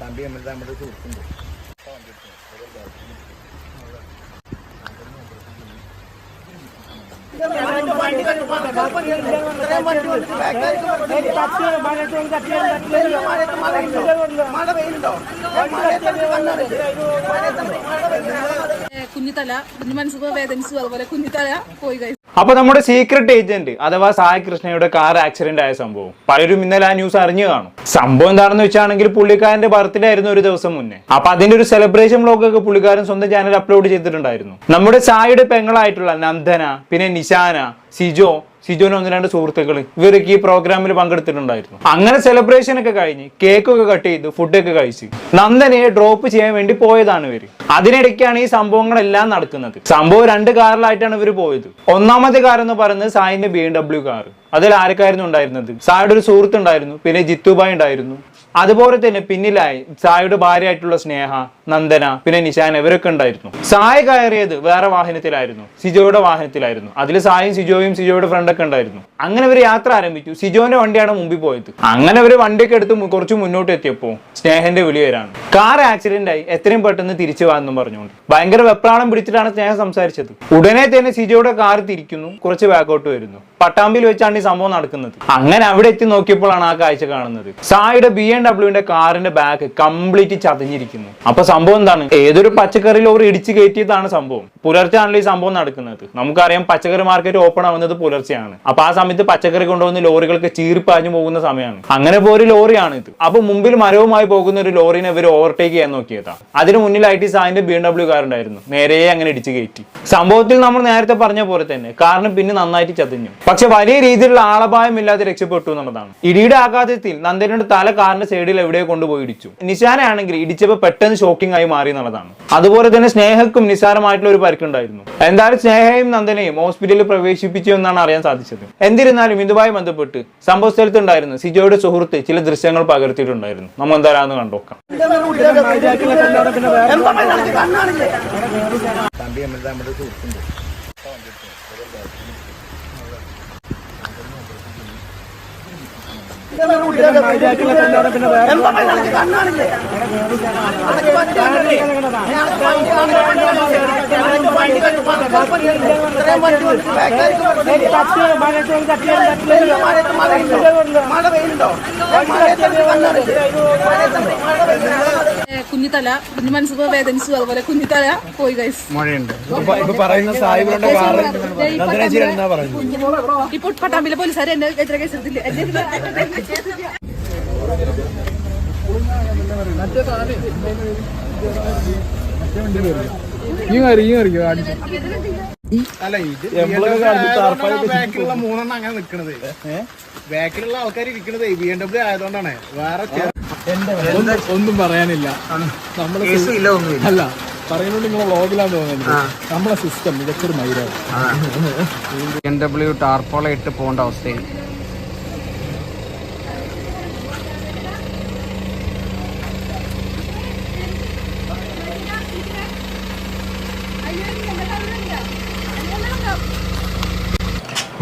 തമ്പി നമ്മുടെ നമ്മുടെ സുഹൃത്തുണ്ട്. കുഞ്ഞിത്തല കുഞ്ഞു മനസ്സ് വേദനിച്ചു അതുപോലെ കുഞ്ഞിത്തല പോയി കഴിച്ചു. അപ്പൊ നമ്മുടെ സീക്രട്ട് ഏജന്റ് അഥവാ സായി കൃഷ്ണയുടെ കാർ ആക്സിഡന്റ് ആയ സംഭവം. പലരും ഇന്നലെ ആ ന്യൂസ് അറിഞ്ഞു കാണും. സംഭവം എന്താണെന്ന് വെച്ചാണെങ്കിൽ പുള്ളിക്കാരന്റെ ബർത്ത്ഡേ ആയിരുന്നു ഒരു ദിവസം മുന്നേ. അപ്പൊ അതിന്റെ ഒരു സെലിബ്രേഷൻ ബ്ലോഗൊക്കെ പുള്ളിക്കാരൻ സ്വന്തം ചാനൽ അപ്ലോഡ് ചെയ്തിട്ടുണ്ടായിരുന്നു. നമ്മുടെ സായിയുടെ പെങ്ങളായിട്ടുള്ള നന്ദന പിന്നെ നിശാന സിജോ സിജോന് അങ്ങനെ രണ്ട് സുഹൃത്തുക്കൾ ഇവരൊക്കെ ഈ പ്രോഗ്രാമിൽ പങ്കെടുത്തിട്ടുണ്ടായിരുന്നു. അങ്ങനെ സെലിബ്രേഷൻ ഒക്കെ കഴിഞ്ഞ് കേക്ക് ഒക്കെ കട്ട് ചെയ്ത് ഫുഡൊക്കെ കഴിച്ച് നന്ദനെ ഡ്രോപ്പ് ചെയ്യാൻ വേണ്ടി പോയതാണ് ഇവർ. അതിനിടയ്ക്കാണ് ഈ സംഭവങ്ങളെല്ലാം നടക്കുന്നത്. സംഭവം രണ്ട് കാറിലായിട്ടാണ് ഇവർ പോയത്. ഒന്നാമത്തെ കാർ എന്ന് പറയുന്നത് സായിന്റെ ബി എം ഡബ്ല്യു കാർ അതിൽ ആരൊക്കെയായിരുന്നു ഉണ്ടായിരുന്നത്? സായുടെ ഒരു സുഹൃത്തുണ്ടായിരുന്നു പിന്നെ ജിത്തുബായി ഉണ്ടായിരുന്നു. അതുപോലെ തന്നെ പിന്നിലായി സായുടെ ഭാര്യയായിട്ടുള്ള സ്നേഹ നന്ദന പിന്നെ നിശാൻ ഇവരൊക്കെ ഉണ്ടായിരുന്നു. സായ കയറിയത് വേറെ വാഹനത്തിലായിരുന്നു. സിജോയുടെ വാഹനത്തിലായിരുന്നു. അതിൽ സായും സിജോയും സിജോയുടെ ഫ്രണ്ടൊക്കെ ഉണ്ടായിരുന്നു. അങ്ങനെ ഒരു യാത്ര ആരംഭിച്ചു. സിജോന്റെ വണ്ടിയാണ് മുമ്പിൽ പോയത്. അങ്ങനെ ഒരു വണ്ടിയൊക്കെ എടുത്ത് കുറച്ച് മുന്നോട്ട് എത്തിയപ്പോൾ സ്നേഹന്റെ വിളി വരാണ്. കാർ ആക്സിഡന്റ് ആയി. എത്രയും പെട്ടെന്ന് തിരിച്ചു വാന്നും പറഞ്ഞുകൊണ്ട്. ഭയങ്കര വെപ്രാളം പിടിച്ചിട്ടാണ് സ്നേഹം സംസാരിച്ചത്. ഉടനെ തന്നെ സിജോയുടെ കാർ തിരിക്കുന്നു. കുറച്ച് ബാക്കോട്ട് വരുന്നു. പട്ടാമ്പിൽ വെച്ചാണ് ഈ സംഭവം നടക്കുന്നത്. അങ്ങനെ അവിടെ എത്തി നോക്കിയപ്പോഴാണ് ആ കാഴ്ച കാണുന്നത്. സായുടെ ബി എം ഡബ്ല്യുവിന്റെ കാറിന്റെ ബാക്ക് കംപ്ലീറ്റ് ചതഞ്ഞിരിക്കുന്നു. അപ്പൊ സംഭവം എന്താണ്? ഏതൊരു പച്ചക്കറി ലോറി ഇടിച്ചു കയറ്റിയതാണ് സംഭവം. പുലർച്ചെയാണല്ലോ ഈ സംഭവം നടക്കുന്നത്. നമുക്കറിയാം പച്ചക്കറി മാർക്കറ്റ് ഓപ്പൺ ആവുന്നത് പുലർച്ചെയാണ്. അപ്പൊ ആ സമയത്ത് പച്ചക്കറി കൊണ്ടുവന്ന് ലോറികൾക്ക് ചീറിപ്പാഞ്ഞു പോകുന്ന സമയമാണ്. അങ്ങനെ ഇപ്പോ ഒരു ലോറിയാണ് ഇത് അപ്പൊ മുമ്പിൽ മരവുമായി പോകുന്ന ഒരു ലോറിനെ ഇവർ ഓവർടേക്ക് ചെയ്യാൻ നോക്കിയതാണ് അതിന് മുന്നിലായിട്ട് ഈ സാറിന്റെ ബി ഡബ്ല്യു കാർ ഉണ്ടായിരുന്നു നേരെയെ അങ്ങനെ ഇടിച്ചു കയറ്റി. സംഭവത്തിൽ നമ്മൾ നേരത്തെ പറഞ്ഞ പോലെ തന്നെ കാറിന് പിന്നെ നന്നായിട്ട് ചതിഞ്ഞു. പക്ഷെ വലിയ രീതിയിലുള്ള ആളപായം ഇല്ലാതെ രക്ഷപ്പെട്ടു എന്നുള്ളതാണ്. ഇടിയുടെ ആഘാതത്തിൽ നന്ദനയുടെ തല കാറിന്റെ സൈഡിൽ എവിടെയോ കൊണ്ടുപോയി ഇടിച്ചു. നിശാനാണെങ്കിൽ ഇടിച്ചപ്പോൾ പെട്ടെന്ന് ഷോക്കിംഗ് ആയി മാറി എന്നുള്ളതാണ്. അതുപോലെ തന്നെ സ്നേഹക്കും നിസ്സാരമായിട്ടുള്ള ഒരു പരിക്കുണ്ടായിരുന്നു. എന്തായാലും സ്നേഹയും നന്ദനയും ഹോസ്പിറ്റലിൽ പ്രവേശിപ്പിച്ചു എന്നാണ് അറിയാൻ സാധിച്ചത്. എന്നിരുന്നാലും ഇതുമായി ബന്ധപ്പെട്ട് സംഭവ സ്ഥലത്തുണ്ടായിരുന്നു സിജോയുടെ സുഹൃത്ത് ചില ദൃശ്യങ്ങൾ പകർത്തിയിട്ടുണ്ടായിരുന്നു. നമ്മൾ എന്തായാലും കണ്ടോക്കാം തമ്പി നമ്മുടെ നമ്മുടെ സുഹൃത്തുണ്ട് കുഞ്ഞിത്തല കുഞ്ഞു മനസ്സ് വേദനിച്ചു അതുപോലെ കുഞ്ഞിത്തല. പോയി ഗൈസ് മഴയുണ്ട്. ഇപ്പൊ ഇപ്പോൾ പട്ടാമ്പിലെ പോലീസുകാർ എന്നെ എത്ര കേസ് എടുത്തില്ല? എന്റെ അല്ല ഇത് ബാക്കിലുള്ള മൂന്നെണ്ണം അങ്ങനെ നിക്കണത്. ബാക്കിലുള്ള ആൾക്കാർ ഇരിക്കണത് ബി എം ഡബ്ല്യൂ ആയതുകൊണ്ടാണ്. വേറെ ഒന്നും പറയാനില്ല. നമ്മൾ അല്ല പറയുന്നത് നിങ്ങളെ വ്ളോഗിലാന്ന് തോന്നുന്നത് നമ്മളെ സിസ്റ്റം മികച്ചൊരു മൈരാണ്. എൻ ഡബ്ല്യു ടാർപ്പോള ഇട്ട് പോകേണ്ട അവസ്ഥയിൽ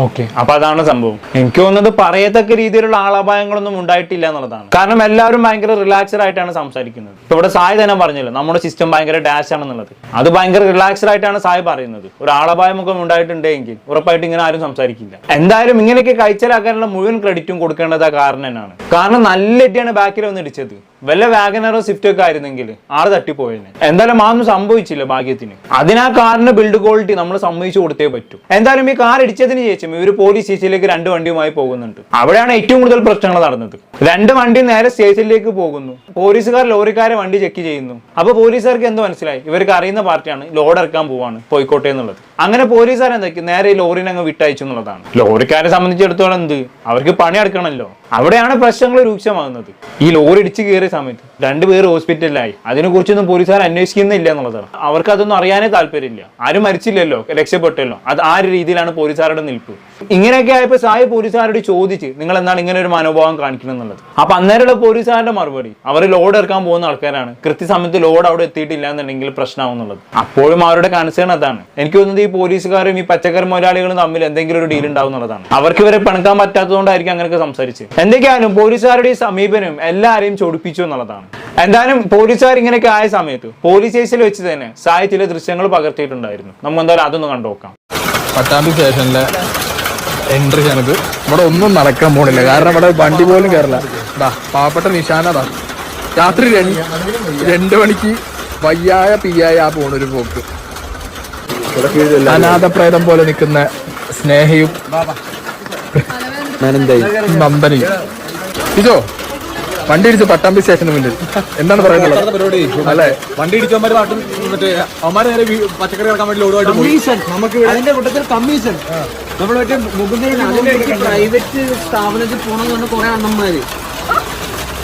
ഓക്കെ. അപ്പൊ അതാണ് സംഭവം. എനിക്ക് തോന്നുന്നത് പറയത്തക്ക രീതിയിലുള്ള ആളപായങ്ങളൊന്നും ഉണ്ടായിട്ടില്ല എന്നുള്ളതാണ്. കാരണം എല്ലാവരും ഭയങ്കര റിലാക്സ്ഡ് ആയിട്ടാണ് സംസാരിക്കുന്നത്. ഇപ്പൊ ഇവിടെ സായി തന്നെ പറഞ്ഞല്ലോ നമ്മുടെ സിസ്റ്റം ഭയങ്കര ഡാഷ് ആണെന്നുള്ളത്. അത് ഭയങ്കര റിലാക്സ്ഡ് ആയിട്ടാണ് സായി പറയുന്നത്. ഒരു ആളപായമൊക്കെ ഉണ്ടായിട്ടുണ്ടെങ്കിൽ ഉറപ്പായിട്ട് ഇങ്ങനെ ആരും സംസാരിക്കില്ല. എന്തായാലും ഇങ്ങനെയൊക്കെ കഴിച്ചാലാക്കാനുള്ള മുഴുവൻ ക്രെഡിറ്റും കൊടുക്കേണ്ടത് ആ കാരണം തന്നെയാണ്. കാരണം നല്ല ഇട്ടിയാണ് ബാക്കിൽ വന്ന് ഇടിച്ചത്. വല്ല വാഗനറോ സ്വിഫ്റ്റ് ഒക്കെ ആയിരുന്നെങ്കിൽ ആൾ തട്ടിപ്പോയേനെ. എന്തായാലും ഒന്നും സംഭവിച്ചില്ല ഭാഗ്യത്തിന്. അതിനാ കാറിന്റെ ബിൽഡ് ക്വാളിറ്റി നമ്മൾ സമ്മതിച്ചു കൊടുത്തേ പറ്റൂ. എന്തായാലും ഈ കാർ ഇടിച്ചതിന് ശേഷം ഇവർ പോലീസ് സ്റ്റേഷനിലേക്ക് രണ്ട് വണ്ടിയുമായി പോകുന്നുണ്ട്. അവിടെയാണ് ഏറ്റവും കൂടുതൽ പ്രശ്നങ്ങൾ നടന്നത്. രണ്ട് വണ്ടി നേരെ സ്റ്റേഷനിലേക്ക് പോകുന്നു. പോലീസുകാർ ലോറിക്കാരെ വണ്ടി ചെക്ക് ചെയ്യുന്നു. അപ്പൊ പോലീസുകാർക്ക് എന്ത് മനസ്സിലായി? ഇവർക്ക് അറിയുന്ന പാർട്ടിയാണ് ലോഡ് ഇറക്കാൻ പോവാണ് പോയിക്കോട്ടെ എന്നുള്ളത്. അങ്ങനെ പോലീസുകാർ എന്തൊക്കെ നേരെ ഈ ലോറിനെ അങ്ങ് വിട്ടയച്ചു എന്നുള്ളതാണ്. ലോറിക്കാരെ സംബന്ധിച്ചിടത്തോളം എന്ത്? അവർക്ക് പണി എടുക്കണമല്ലോ അവിടെയാണ് പ്രശ്നങ്ങൾ രൂക്ഷമാകുന്നത്. ഈ ലോറി ഇടിച്ചു കയറിയ സമയത്ത് രണ്ടുപേർ ഹോസ്പിറ്റലിലായി. അതിനെക്കുറിച്ചൊന്നും പോലീസുകാർ അന്വേഷിക്കുന്നില്ല എന്നുള്ളതാണ്. അവർക്ക് അതൊന്നും അറിയാനേ താല്പര്യമില്ല. ആരും മരിച്ചില്ലല്ലോ രക്ഷപ്പെട്ടല്ലോ. അത് ആ ഒരു രീതിയിലാണ് പോലീസുകാരുടെ നിൽപ്പ്. ഇങ്ങനെയൊക്കെ ആയപ്പോൾ സായി പോലീസുകാരോട് ചോദിച്ച് നിങ്ങൾ എന്താണ് ഇങ്ങനെ ഒരു മനോഭാവം കാണിക്കണം എന്നുള്ളത് അപ്പൊ അന്നേരമുള്ള പോലീസുകാരുടെ മറുപടി അവർ ലോഡ് ഇറക്കാൻ പോകുന്ന ആൾക്കാരാണ്. കൃത്യസമയത്ത് ലോഡ് അവിടെ എത്തിയിട്ടില്ല എന്നുണ്ടെങ്കിൽ പ്രശ്നമാവുന്നുള്ളത്. അപ്പോഴും അവരുടെ കൺസേൺ അതാണ്. എനിക്ക് തോന്നുന്നത് ഈ പോലീസുകാരും ഈ പച്ചക്കറി മുതലാളികളും തമ്മിൽ എന്തെങ്കിലും ഒരു ഡീൽ ഉണ്ടാവും എന്നുള്ളതാണ്. അവർക്ക് ഇവരെ പിണക്കാൻ പറ്റാത്തതുകൊണ്ടായിരിക്കും അങ്ങനെയൊക്കെ സംസാരിച്ച്. എന്തൊക്കെയായാലും പോലീസുകാരുടെ ഈ സമീപനം എല്ലാവരെയും ചൊടിപ്പിച്ചു എന്നുള്ളതാണ്. എന്തായാലും പോലീസുകാർ ഇങ്ങനെയൊക്കെ ആയ സമയത്ത് പോലീസ് സ്റ്റേഷനിൽ വെച്ച് തന്നെ സായി ചില ദൃശ്യങ്ങൾ പകർത്തിയിട്ടുണ്ടായിരുന്നു. നമുക്ക് എന്തായാലും അതൊന്ന് കണ്ടു നോക്കാം പട്ടാമ്പി സ്റ്റേഷനിലെ എൻട്രി ആണിത്. ഇവിടെ ഒന്നും നടക്കാൻ പോണില്ല. കാരണം ഇവിടെ വണ്ടി പോലും കയറില്ല ദാ പാവപ്പെട്ട നിശാനതാ രാത്രി രണ്ട് രണ്ട് മണിക്ക് വയ്യായ പിയായ ആ പോണൊരു പോക്ക്. അനാഥപ്രേതം പോലെ നിൽക്കുന്ന സ്നേഹയും നന്ദനയും. ഇതോ വണ്ടി ഇടിച്ച് പട്ടാമ്പി സ്റ്റേഷന് മുന്നിൽ. എന്താണ് പറയുന്നത്? അല്ലെ? വണ്ടി ഇടിച്ചവന്മാര് പാട്ടും മറ്റേ അവന്മാരെ നേരെ വീ- പച്ചക്കറി ഇറക്കാൻ വേണ്ടി ലോഡുമായിട്ട് പോയി. നമുക്ക് അതിന്റെ കൂട്ടത്തിൽ കമ്മീഷൻ. നമ്മൾ മറ്റേ മുകുന്ദ പ്രൈവറ്റ് സ്ഥാപനത്തിൽ പോണെന്ന് പറഞ്ഞ കുറെ അണ്ണന്മാര്.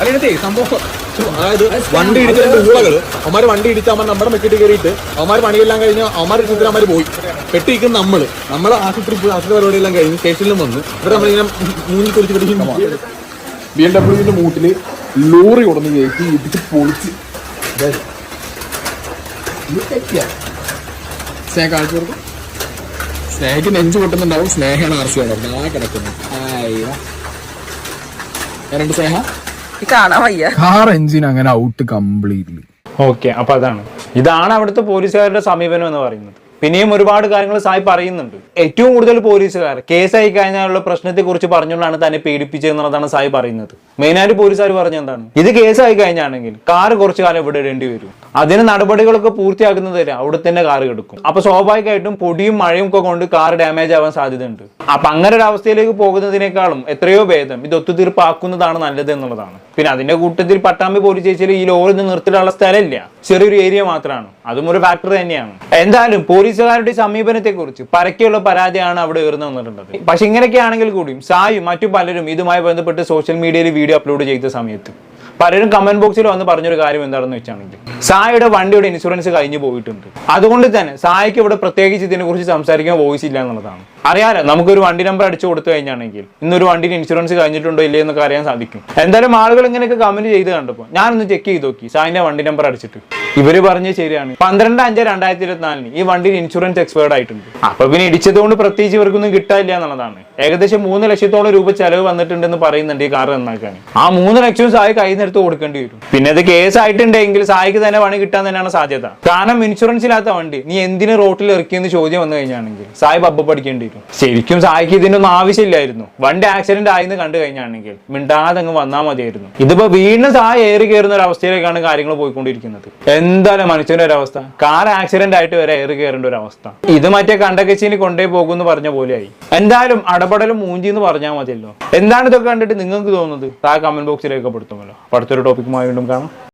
അതിനകത്തെ സംഭവം. അതായത് വണ്ടി ഇടിച്ച രണ്ട് ഊളകൾ. അവന്മാര് വണ്ടി ഇടിച്ച അവന്മാർ നമ്മുടെ മെക്കിട്ട് കയറിയിട്ട് അവന്മാര് പണിയെല്ലാം കഴിഞ്ഞ് അവന്മാർ ഇഷ്ടത്തിൽ അവന്മാര് പോയി. പെട്ടിരിക്കുന്ന നമ്മൾ. നമ്മൾ ആശുപത്രി പോയി ആശുപത്രി പരിപാടിയെല്ലാം കഴിഞ്ഞ് സ്റ്റേഷനിലും വന്ന്. ഇവിടെ നമ്മളിങ്ങനെ മൂന്നിൽ കുറിച്ച് പിടിക്കുന്നു ബി എം ഡബ്ല്യുവിന്റെ മൂട്ടിൽ ലോറി ഉടന്ന് കയറ്റി ഇടിച്ച് പൊളിച്ച്. സ്നേഹ കാണിച്ചു കൊടുക്കും. സ്നേഹയ്ക്ക് നെഞ്ചു പൊട്ടുന്നുണ്ടാവും. സ്നേഹയാണ് ആർ സി ആണ്? ആ കിടക്കുന്നത് ആയിരം. എങ്ങനെയുണ്ട് സ്നേഹ? കാണാൻ വയ്യ. കാർ എഞ്ചിൻ അങ്ങനെ ഔട്ട് കംപ്ലീറ്റ്ലി. ഓക്കെ അപ്പൊ അതാണ്. ഇതാണ് അവിടുത്തെ പോലീസുകാരുടെ സമീപനം എന്ന് പറയുന്നത്. പിന്നെയും ഒരുപാട് കാര്യങ്ങൾ സായി പറയുന്നുണ്ട്. ഏറ്റവും കൂടുതൽ പോലീസുകാർ കേസായി കഴിഞ്ഞാലുള്ള പ്രശ്നത്തെ കുറിച്ച് പറഞ്ഞുകൊണ്ടാണ് തന്നെ പീഡിപ്പിച്ചത് എന്നുള്ളതാണ് സായി പറയുന്നത്. മെയിനായിട്ട് പോലീസുകാർ പറഞ്ഞ എന്താണ്? ഇത് കേസായി കഴിഞ്ഞാണെങ്കിൽ കാർ കുറച്ചു കാലം ഇവിടെ ഇടേണ്ടി വരും. അതിന് നടപടികളൊക്കെ പൂർത്തിയാക്കുന്നത് വരെ അവിടെ തന്നെ കാർ കെടുക്കും അപ്പൊ സ്വാഭാവികമായിട്ടും പൊടിയും മഴയും ഒക്കെ കൊണ്ട് കാർ ഡാമേജ് ആവാൻ സാധ്യതയുണ്ട്. അപ്പൊ അങ്ങനെ ഒരു അവസ്ഥയിലേക്ക് പോകുന്നതിനേക്കാളും എത്രയോ ഭേദം ഇത് ഒത്തുതീർപ്പാക്കുന്നതാണ് നല്ലത് എന്നുള്ളതാണ്. പിന്നെ അതിന്റെ കൂട്ടത്തിൽ പട്ടാമ്പി പോലീസ് സ്റ്റേഷനിൽ ഈ ലോറി നിന്ന് നിർത്തിയിട്ടുള്ള സ്ഥലമില്ല. ചെറിയൊരു ഏരിയ മാത്രമാണ്. അതും ഒരു ഫാക്ടർ തന്നെയാണ്. എന്തായാലും പോലീസുകാരുടെ സമീപനത്തെക്കുറിച്ച് സമീപനത്തെ കുറിച്ച് പരക്കെയുള്ള പരാതിയാണ് അവിടെ ഉയർന്നു വന്നിട്ടുള്ളത്. പക്ഷെ ഇങ്ങനെയൊക്കെ ആണെങ്കിൽ കൂടിയും സായും മറ്റു പലരും ഇതുമായി ബന്ധപ്പെട്ട് സോഷ്യൽ മീഡിയയിൽ വീഡിയോ അപ്ലോഡ് ചെയ്ത സമയത്ത് പലരും കമന്റ് ബോക്സിൽ വന്ന് പറഞ്ഞൊരു കാര്യം എന്താണെന്ന് വെച്ചാണെങ്കിൽ സായയുടെ വണ്ടിയുടെ ഇൻഷുറൻസ് കഴിഞ്ഞു പോയിട്ടുണ്ട്. അതുകൊണ്ട് തന്നെ സായിക്ക് ഇവിടെ പ്രത്യേകിച്ച് ഇതിനെ കുറിച്ച് സംസാരിക്കാൻ വോയിസ് ഇല്ല എന്നുള്ളതാണ്. അറിയാലോ നമുക്കൊരു വണ്ടി നമ്പർ അടിച്ചു കൊടുത്തു കഴിഞ്ഞാണെങ്കിൽ ഇന്നൊരു വണ്ടിന് ഇൻഷുറൻസ് കഴിഞ്ഞിട്ടുണ്ടോ ഇല്ലേ എന്നൊക്കെ അറിയാൻ സാധിക്കും. എന്തായാലും ആളുകൾ ഇങ്ങനെയൊക്കെ കമന്റ് ചെയ്ത് കണ്ടപ്പോൾ ഞാനൊന്ന് ചെക്ക് ചെയ്ത് നോക്കി സായിന്റെ വണ്ടി നമ്പർ അടിച്ചിട്ട്. ഇവർ പറഞ്ഞ ശരിയാണ്. പന്ത്രണ്ട് അഞ്ച് രണ്ടായിരത്തി ഇരുപത്തിനാലിന് ഈ വണ്ടിയിൽ ഇൻഷുറൻസ് എക്സ്പയർഡ് ആയിട്ടുണ്ട്. അപ്പൊ പിന്നെ ഇടിച്ചതുകൊണ്ട് പ്രത്യേകിച്ച് ഇവർക്കൊന്നും കിട്ടാനില്ല എന്നുള്ളതാണ്. ഏകദേശം മൂന്ന് ലക്ഷത്തോളം രൂപ ചെലവ് വന്നിട്ടുണ്ടെന്ന് പറയുന്നുണ്ട് ഈ കാർ നന്നാക്കാൻ. ആ മൂന്ന് ലക്ഷം സായി കയ്യിൽ നിന്നെടുത്ത് കൊടുക്കേണ്ടി വരും. പിന്നെ ഇത് കേസ് ആയിട്ടുണ്ടെങ്കിൽ സായിക്ക് തന്നെ പണി കിട്ടാൻ തന്നെയാണ് സാധ്യത. കാരണം ഇൻഷുറൻസ് ഇല്ലാത്ത വണ്ടി നീ എന്തിന് റോട്ടിൽ ഇറക്കിയെന്ന് ചോദ്യം വന്നു കഴിഞ്ഞാണെങ്കിൽ സായി ബബ്ബ പഠിക്കേണ്ടി വരും. ശരിക്കും സായിക്ക് ഇതിനൊന്നും ആവശ്യമില്ലായിരുന്നു. വണ്ടി ആക്സിഡന്റ് ആയിന്ന് കണ്ടു കഴിഞ്ഞാണെങ്കിൽ മിണ്ടാതെ അങ്ങ് വന്നാൽ മതിയായിരുന്നു. ഇതിപ്പോ വീണ്ടും സായി ഏറി കയറുന്ന ഒരു അവസ്ഥയിലേക്കാണ് കാര്യങ്ങൾ പോയിക്കൊണ്ടിരിക്കുന്നത്. എന്തായാലും മനുഷ്യന്റെ ഒരു അവസ്ഥ. കാർ ആക്സിഡന്റ് ആയിട്ട് വരെ ഏറി കയറേണ്ട ഒരു അവസ്ഥ. ഇത് മറ്റേ കണ്ടകച്ചിന് കൊണ്ടേ പോകുമെന്ന് പറഞ്ഞ പോലെയായി. എന്തായാലും അടപടലും മൂഞ്ചി എന്ന് പറഞ്ഞാൽ മതിയല്ലോ. എന്താണ് ഇതൊക്കെ കണ്ടിട്ട് നിങ്ങൾക്ക് തോന്നുന്നത്? താ കമന്റ് ബോക്സിൽ രേഖപ്പെടുത്തുമല്ലോ. അടുത്തൊരു ടോപ്പിക്കുമായി വീണ്ടും കാണാം.